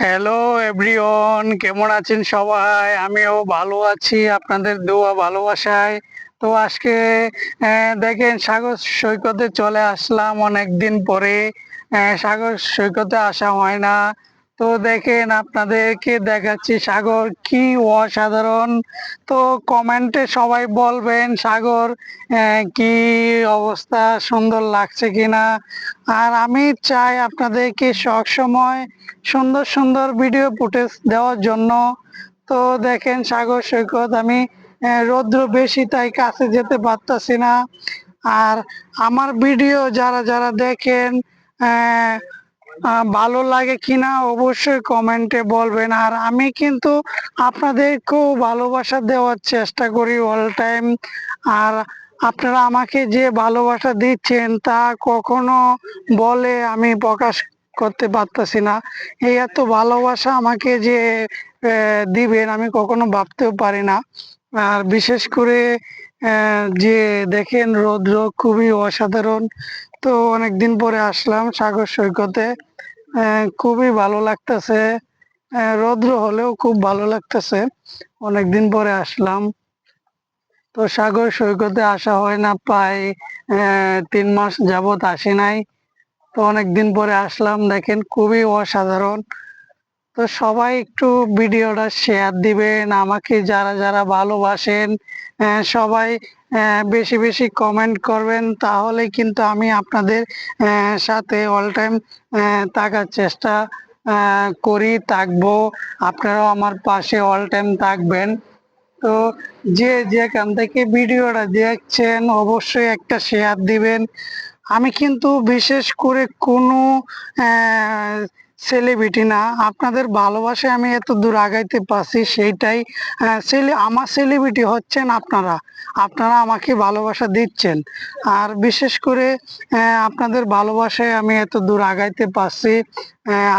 Hello everyone কেমন আছেন সবাই? আমিও ভালো আছি। আপনাদের দোয়া ভালোবাসায়। তো আজকে দেখেন, সাগর সৈকতে চলে আসলাম অনেক দিন পরে সাগর সৈকতে আসা হয় না। তো দেখেন আপনাদেরকে দেখাচ্ছি, সাগর কি অসাধারণ। তো কমেন্টে সবাই বলবেন, সাগর কি অবস্থা, সুন্দর লাগছে কিনা? আর আমি চাই আপনাদেরকে সব সময় সুন্দর সুন্দর ভিডিও ফুটেজ দেওয়ার জন্য। তো দেখেন সাগর সৈকত, আমি রৌদ্র বেশি, তাই কাছে যেতে পারতাছি না। আর আমার ভিডিও যারা যারা দেখেন ভালো লাগে কিনা অবশ্যই কমেন্টে বলবেন। আর আমি কিন্তু আপনাদেরকেও ভালোবাসা দেওয়ার চেষ্টা করি অল টাইম আর আপনারা আমাকে যে ভালোবাসা দিচ্ছেন তা কখনো বলে আমি প্রকাশ করতে পারতাছি না। এই এত ভালোবাসা আমাকে যে দিবেন আমি কখনো ভাবতেও পারি না। আর বিশেষ করে যে দেখেন রৌদ্র খুবই অসাধারণ। তো অনেকদিন পরে আসলাম সাগর সৈকতে। আহ, খুবই ভালো লাগতেছে। রৌদ্র হলেও খুব ভালো লাগতেছে। অনেকদিন পরে আসলাম। তো সাগর সৈকতে আসা হয় না প্রায় তিন মাস যাবত আসি নাই। তো অনেকদিন পরে আসলাম দেখেন খুবই অসাধারণ। তো সবাই একটু ভিডিওটা শেয়ার দিবেন আমাকে যারা যারা ভালোবাসেন আহ, সবাই আহ, বেশি বেশি কমেন্ট করবেন তাহলে কিন্তু আমি আপনাদের আহ, সাথে অল টাইম থাকার চেষ্টা আহ, করি থাকব আপনারাও আমার পাশে অল টাইম থাকবেন। তো যে যেখান থেকে ভিডিওটা দেখছেন অবশ্যই একটা শেয়ার দিবেন। আমি কিন্তু বিশেষ করে কোনো সেলিব্রিটি না, আপনাদের ভালোবাসায় আমি এত দূর আগাইতে পারছি সেইটাই সেলি আমার সেলিব্রিটি হচ্ছেন আপনারা আপনারা আমাকে ভালোবাসা দিচ্ছেন। আর বিশেষ করে আপনাদের ভালোবাসায় আমি এত দূর আগাইতে পারছি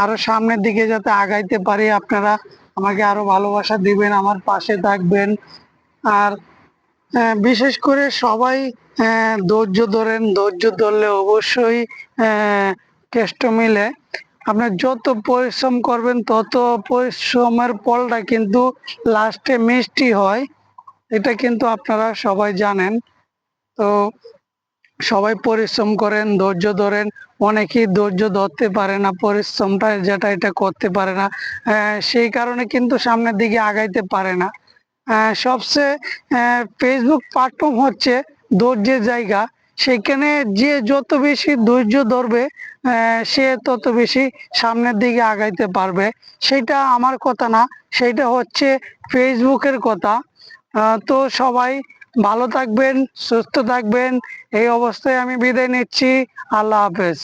আরও সামনের দিকে যাতে আগাইতে পারি, আপনারা আমাকে আরও ভালোবাসা দিবেন, আমার পাশে থাকবেন। আর বিশেষ করে সবাই ধৈর্য ধরেন, ধৈর্য ধরলে অবশ্যই কেষ্ট মিলে। আপনার যত পরিশ্রম করবেন, তত পরিশ্রমের ফলটা কিন্তু লাস্টে মিষ্টি হয়। এটা কিন্তু আপনারা সবাই জানেন। তো সবাই পরিশ্রম করেন, ধৈর্য ধরেন। অনেকেই ধৈর্য ধরতে পারে না, পরিশ্রমটা যেটা এটা করতে পারে না। সেই কারণে কিন্তু সামনের দিকে আগাইতে পারে না। সবচেয়ে ফেসবুক প্ল্যাটফর্ম হচ্ছে ধৈর্যের জায়গা। সেখানে যে যত বেশি ধৈর্য ধরবে সে তত বেশি সামনের দিকে আগাইতে পারবে। সেটা আমার কথা না, সেটা হচ্ছে ফেসবুকের কথা। তো সবাই ভালো থাকবেন, সুস্থ থাকবেন। এই অবস্থায় আমি বিদায় নিচ্ছি। আল্লাহ হাফেজ।